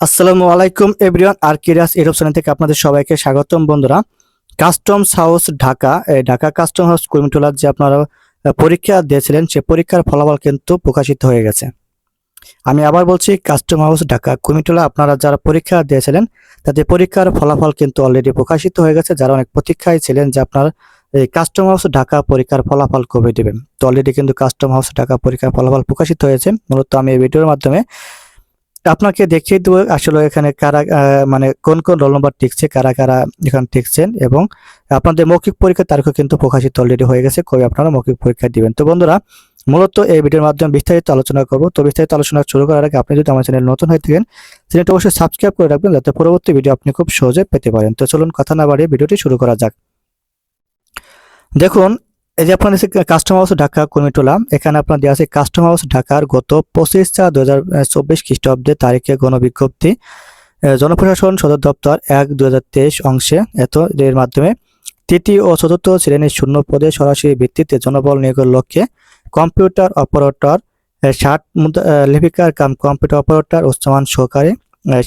আসসালামু আলাইকুম এভরিওয়ান, আর কিরাস ইউরোপ চ্যানেল থেকে আপনাদের সবাইকে স্বাগতম বন্ধুরা। Customs house Dhaka Dhaka custom house কুমিটোলার যে আপনারা পরীক্ষা দিয়েছিলেন, সে পরীক্ষার ফলাফল কিন্তু প্রকাশিত হয়ে গেছে। আমি আবার বলছি কাস্টম হাউস ঢাকা কুমিটোলা আপনারা যারা পরীক্ষা দিয়েছিলেন, তাদের পরীক্ষার ফলাফল কিন্তু অলরেডি প্রকাশিত হয়ে গেছে। যারা অনেক প্রতীক্ষায় ছিলেন যে আপনার, এই কাস্টম হাউস ঢাকা পরীক্ষার ফলাফল কবে দেবেন? তো অলরেডি কিন্তু কাস্টম হাউস ঢাকা পরীক্ষার ফলাফল প্রকাশিত হয়েছে। মূলত আমি এই ভিডিওর মাধ্যমে আপনাকে দেখিয়ে দেবো আসলে এখানে কারা মানে কোন কোন রোল নম্বর টিকছে, কারা কারা এখানে টিকছেন এবং আপনাদের মৌখিক পরীক্ষার তারিখও কিন্তু প্রকাশিত অলরেডি হয়ে গেছে, কবে আপনারা মৌখিক পরীক্ষা দিবেন। তো বন্ধুরা, মূলত এই ভিডিওর মাধ্যমে বিস্তারিত আলোচনা করব। তো বিস্তারিত আলোচনা শুরু করার আগে আপনি যদি আমার চ্যানেল নতুন হয়ে থাকেন, চ্যানেলটা অবশ্যই সাবস্ক্রাইব করে রাখবেন যাতে পরবর্তী ভিডিও আপনি খুব সহজে পেতে পারেন। তো চলুন কথা না বাড়িয়ে ভিডিওটি শুরু করা যাক। দেখুন এই যে আপনার আছে কাস্টম হাউস ঢাকা কমিটোলা এখানে আপনার দেওয়া আছে কাস্টম হাউস ঢাকার গত পঁচিশ চার দু হাজার চব্বিশ খ্রিস্টাব্দে তারিখে গণবিজ্ঞপ্তি। জনপ্রশাসন সদর দপ্তর এক দু অংশে এত এর মাধ্যমে তৃতীয় ও চতুর্থ শ্রেণির শূন্য পদে সরাসরি ভিত্তিতে জনবল নিয়োগের লক্ষ্যে কম্পিউটার অপারেটর ষাট লিপিকার কাম কম্পিউটার অপারেটর, উচ্চমান সহকারী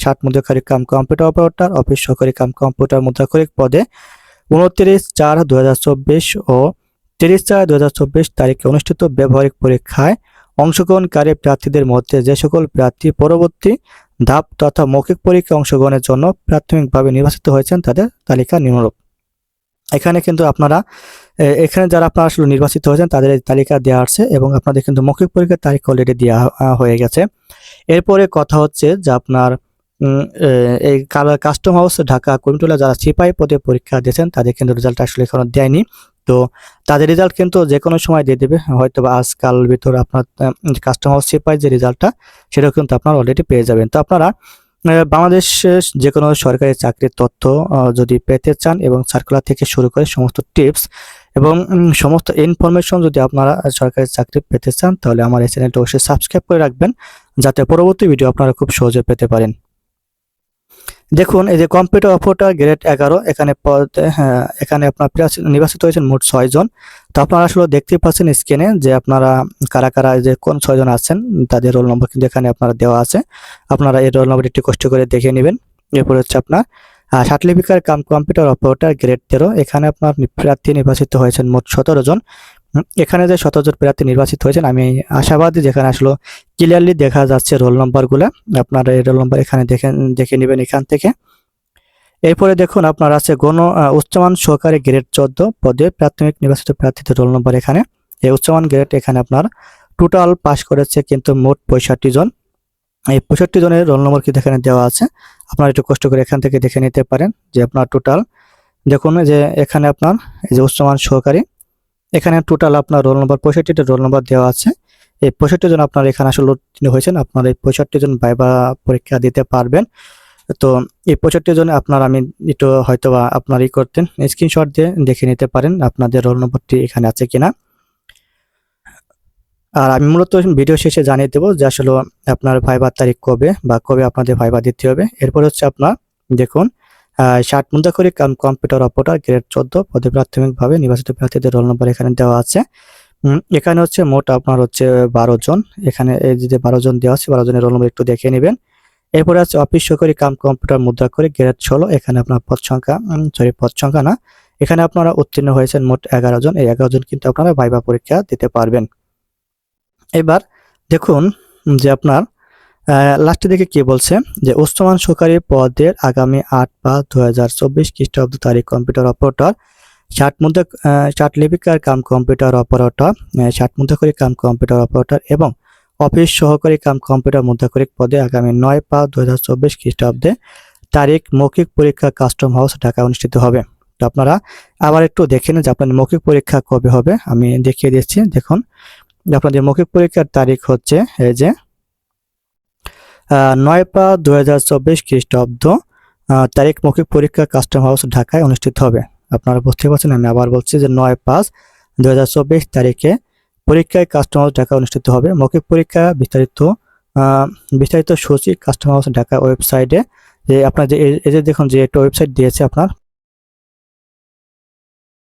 ষাট মুদ্রাকারী কাম কম্পিউটার অপারেটর, অফিস সহকারী কাম কম্পিউটার মুদ্রাকারী পদে উনত্রিশ চার দু ও তিরিশ চার দু তারিখে অনুষ্ঠিত ব্যবহারিক পরীক্ষায় অংশগ্রহণকারী প্রার্থীদের মধ্যে যে সকল প্রার্থী পরবর্তী ধাপ তথা মৌখিক পরীক্ষা অংশগ্রহণের জন্য প্রাথমিকভাবে নির্বাচিত হয়েছেন তাদের তালিকা নিম্নরূপ। এখানে কিন্তু আপনারা এখানে যারা আপনারা আসলে নির্বাচিত হয়েছেন তাদের তালিকা দেওয়া আছে এবং আপনাদের কিন্তু মৌখিক পরীক্ষার তারিখ অলরেডি দেওয়া হয়ে গেছে। এরপরে কথা হচ্ছে যে আপনার এই কাস্টম হাউস ঢাকা কুমিটোলা যারা সিপাহী পদে পরীক্ষা দিয়েছেন তাদের কিন্তু রেজাল্ট আসলে এখনও দেয়নি। তো তাদের রেজাল্ট কিন্তু যে কোনো সময় দিয়ে দেবে। হয়তো বা আজকাল ভিতরে আপনার কাস্টম হাউস সিপাই যে রেজাল্টটা সেটাও কিন্তু আপনারা অলরেডি পেয়ে যাবেন। তো আপনারা বাংলাদেশ যে কোনো সরকারি চাকরির তথ্য যদি পেতে চান এবং সার্কুলার থেকে শুরু করে সমস্ত টিপস এবং সমস্ত ইনফরমেশন যদি আপনারা সরকারি চাকরি পেতে চান, তাহলে আমার এই চ্যানেলটা অবশ্যই সাবস্ক্রাইব করে রাখবেন, যাতে পরবর্তী ভিডিও আপনারা খুব সহজে পেতে পারেন। দেখুন, এই যে কম্পিউটার অপারেটর গ্রেড এগারো, এখানে হ্যাঁ এখানে আপনার নির্বাচিত হয়েছেন মোট ছয়জন তো আপনারা আসলে দেখতে পাচ্ছেন স্ক্রিনে যে আপনারা কারা কারা যে কোন ছয়জন আছেন, তাদের রোল নম্বর কিন্তু এখানে আপনারা দেওয়া আছে। আপনারা এই রোল নম্বর একটু কষ্ট করে দেখে নেবেন। এরপর হচ্ছে আপনার সার্টিফিকার কাম কম্পিউটার অপারেটর গ্রেড তেরো, এখানে আপনার প্রার্থী নির্বাচিত হয়েছেন মোট সতেরো জন। এখানে যে সতেরো জন প্রার্থী নির্বাচিত হয়েছেন, আমি আশাবাদী যেখানে আসলো ক্লিয়ারলি দেখা যাচ্ছে রোল নম্বরগুলো আপনারা এই রোল নম্বর এখানে দেখেন, দেখে নেবেন এখান থেকে। এরপরে দেখুন, আপনার আছে গণ উচ্চমান সহকারী গ্রেড চোদ্দ পদে প্রাথমিক নির্বাচিত প্রার্থীদের রোল নম্বর এখানে। এই উচ্চমান গ্রেড এখানে আপনার টোটাল পাস করেছে কিন্তু মোট পঁয়ষট্টি জন। এই পঁয়ষট্টি জনের রোল নম্বর কিন্তু এখানে দেওয়া আছে। আপনারা একটু কষ্ট করে এখান থেকে দেখে নিতে পারেন যে আপনার টোটাল দেখুন যে এখানে আপনার, এই যে উচ্চমান সহকারী এখানে টোটাল আপনার রোল নম্বর পঁয়ষট্টিটা রোল নম্বর দেওয়া আছে। এই পঁয়ষট্টি জন আপনার এখানে আসলে উত্তীর্ণ হয়েছেন, আপনার এই পঁয়ষট্টি জন ভাইবা পরীক্ষা দিতে পারবেন। তো এই পঁয়ষট্টি জন আপনার আমি একটু হয়তো বা আপনার ই করতেন স্ক্রিনশট দিয়ে দেখে নিতে পারেন আপনাদের রোল নম্বরটি এখানে আছে কিনা। আর আমি মূলত ভিডিও শেষে জানিয়ে দেবো যে আসলে আপনার ভাইবার তারিখ কবে বা কবে আপনাদের ভাইবা দিতে হবে। এরপর হচ্ছে আপনার দেখুন ষাট মুদ্রা করে কম্পিউটার অপারেটর গ্রেড চোদ্দ পদে প্রাথমিকভাবে নির্বাচিত প্রার্থীদের রোল নম্বর এখানে দেওয়া আছে। এখানে হচ্ছে মোট আপনার হচ্ছে বারো জন। এখানে এই যে বারো জন দেওয়া আছে, বারো জনের রোল নম্বর একটু দেখে নেবেন। এরপরে আছে অফিস সহকারী কাম কম্পিউটার মুদ্রা করে গ্রেড ষোলো, এখানে আপনার পদ সংখ্যা সরি পদ সংখ্যা না। এখানে আপনারা উত্তীর্ণ হয়েছেন মোট এগারো জন। এই এগারো জন কিন্তু আপনারা ভাইবা পরীক্ষা দিতে পারবেন। এবার দেখুন যে আপনার লাস্টে দিকে কি বলছে? যে উচ্চমান সহকারী পদের আগামী আট পাঁচ দু হাজার চব্বিশ খ্রিস্টাব্দ তারিখ কম্পিউটার অপারেটর ষাট আহ, ষাট লিপিকার কাম কম্পিউটার অপারেটর ষাট মুদ্রাকরী কাম কম্পিউটার অপারেটর এবং অফিস সহকারী কাম কম্পিউটার মুদ্রাকরী পদে আগামী নয় পাঁচ দু হাজার চব্বিশ খ্রিস্টাব্দে তারিখ মৌখিক পরীক্ষা কাস্টম হাউস ঢাকা অনুষ্ঠিত হবে। তো আপনারা আবার একটু দেখে নিন যে আপনাদের মৌখিক পরীক্ষা কবে হবে। আমি দেখিয়ে দিচ্ছি দেখুন। আপনাদের মৌখিক পরীক্ষার তারিখ হচ্ছে এই যে নয় পাঁচ দু হাজার চব্বিশ খ্রিস্টাব্দ তারিখ মৌখিক পরীক্ষা কাস্টম হাউস ঢাকায় অনুষ্ঠিত হবে। আপনারা বুঝতে পারছেন, আমি আবার বলছি যে নয় পাঁচ দু হাজার চব্বিশ তারিখে পরীক্ষায় কাস্টম হাউস ঢাকা অনুষ্ঠিত হবে। মৌখিক পরীক্ষা বিস্তারিত বিস্তারিত সূচি কাস্টম হাউস ঢাকা ওয়েবসাইটে। যে আপনার যে, এই যে দেখুন যে একটা ওয়েবসাইট দিয়েছে আপনার